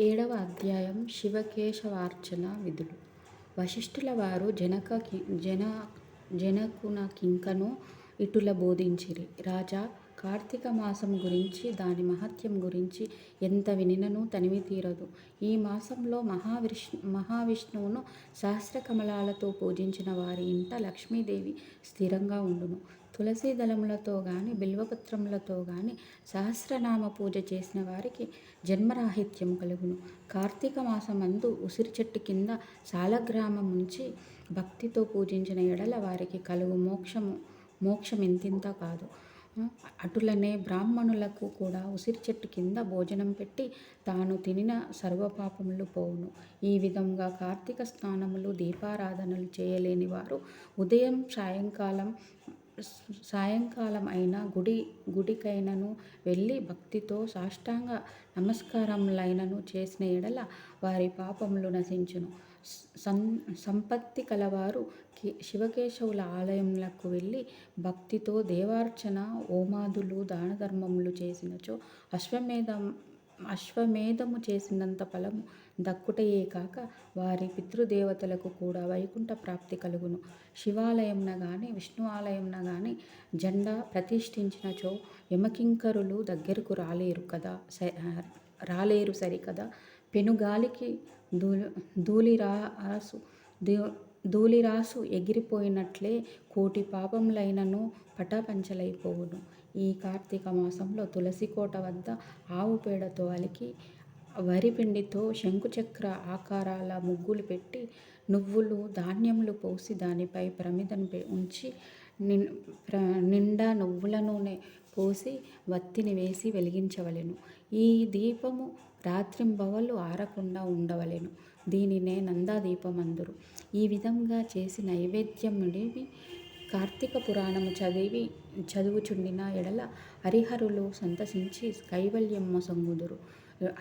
ఏడవ అధ్యాయం శివకేశవార్చన విధులు. వశిష్ఠుల వారు జనక జన జనకునకింకను ఇటుల బోధించిరి. రాజా కార్తీక మాసం గురించి దాని మహత్యం గురించి ఎంత వినినను తనివి తీరదు. ఈ మాసంలో మహావిష్ణు మహావిష్ణువును సహస్రకమలాలతో పూజించిన వారి ఇంట లక్ష్మీదేవి స్థిరంగా ఉండును. తులసీ దళములతో గాని బిల్వపత్రములతో గాని సహస్రనామ పూజ చేసిన వారికి జన్మరాహిత్యం కలుగును. కార్తీక మాసమందు ఉసిరి చెట్టు కింద సాలగ్రామం ఉంచి భక్తితో పూజించిన ఎడల వారికి కలుగు మోక్షము మోక్షం ఎంతింత కాదు. అటులనే బ్రాహ్మణులకు కూడా ఉసిరి చెట్టు కింద భోజనం పెట్టి తాను తినిన సర్వపాపములు పోవును. ఈ విధంగా కార్తీక స్నానములు దీపారాధనలు చేయలేని వారు ఉదయం సాయంకాలం సాయంకాలం అయినా గుడి గుడికైనను వెళ్ళి భక్తితో సాష్టాంగ నమస్కారములైనను చేసిన ఎడల వారి పాపములు నశించును. సం సంపత్తి కలవారు శివకేశవుల ఆలయంలకు వెళ్ళి భక్తితో దేవార్చన హోమాదులు దానధర్మములు చేసినచో అశ్వమేధం అశ్వమేధము చేసినంత ఫలము దక్కుటయే కాక వారి పితృదేవతలకు కూడా వైకుంఠ ప్రాప్తి కలుగును. శివాలయంన గాని విష్ణు ఆలయంన గాని జెండా ప్రతిష్ఠించినచో యమకింకరులు దగ్గరకు రాలేరు కదా రాలేరు సరికదా? పెనుగాలికి ధూ ధూళిరాసు ధూళిరాసు ఎగిరిపోయినట్లే కోటి పాపములైనను పటాపంచలైపోవును. ఈ కార్తీక మాసంలో తులసి కోట వద్ద ఆవు పేడతో అలికి వరిపిండితో శంకుచక్ర ఆకారాల ముగ్గులు పెట్టి నువ్వులు ధాన్యములు పోసి దానిపై ప్రమిదను ఉంచి నిండా నువ్వుల నూనె పోసి వత్తిని వేసి వెలిగించవలెను. ఈ దీపము రాత్రింబవళ్ళు ఆరకుండా ఉండవలెను. దీనినే నందాదీపమందురు ఈ విధంగా చేసి నైవేద్యమునివి కార్తీక పురాణము చదివి చదువుచుండిన ఎడల హరిహరులు సంతసించి కైవల్యం మొసంగుదురు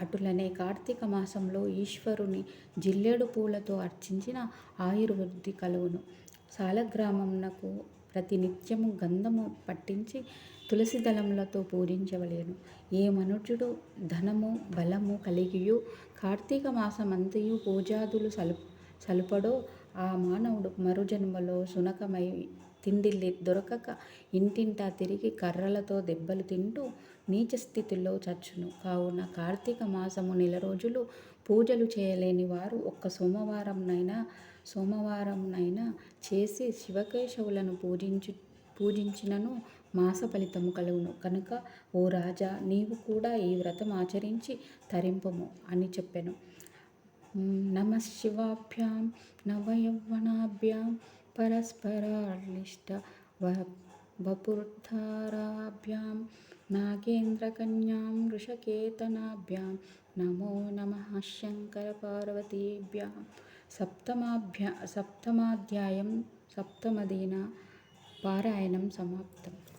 అటులనే కార్తీక మాసంలో ఈశ్వరుని జిల్లేడు పూలతో అర్చించిన ఆయుర్వృద్ధి కలుగును. సాలగ్రామంనకు ప్రతినిత్యము గంధము పట్టించి తులసి దళములతో పూజించవలేను. ఏ మనుష్యుడు ధనము బలము కలిగియు కార్తీక మాసమంతయు పూజాదులు సలు సలుపడో ఆ మానవుడు మరుజన్మలో సునకమై తిండి దొరకక ఇంటింటా తిరిగి కర్రలతో దెబ్బలు తింటూ నీచ స్థితిలో చచ్చును. కావున కార్తీక మాసము నెల రోజులు పూజలు చేయలేని వారు ఒక్క సోమవారంనైనా సోమవారంనైనా చేసి శివకేశవులను పూజించు పూజించినను మాస ఫలితము కలుగును. కనుక ఓ రాజా నీవు కూడా ఈ వ్రతం ఆచరించి తరింపము అని చెప్పెను. నమ శివాభ్యాం నవయౌవనాభ్యాం పరస్పరార్లిష్ట వపుర్ధారాభ్యాం नागेन्द्रकन्यां वृषकेतनाभ्यां नमो नमः शङ्करपार्वतीभ्यां। सप्तमाभ्या सप्तमाध्यायं सप्तमदिना पारायणं समाप्तम्।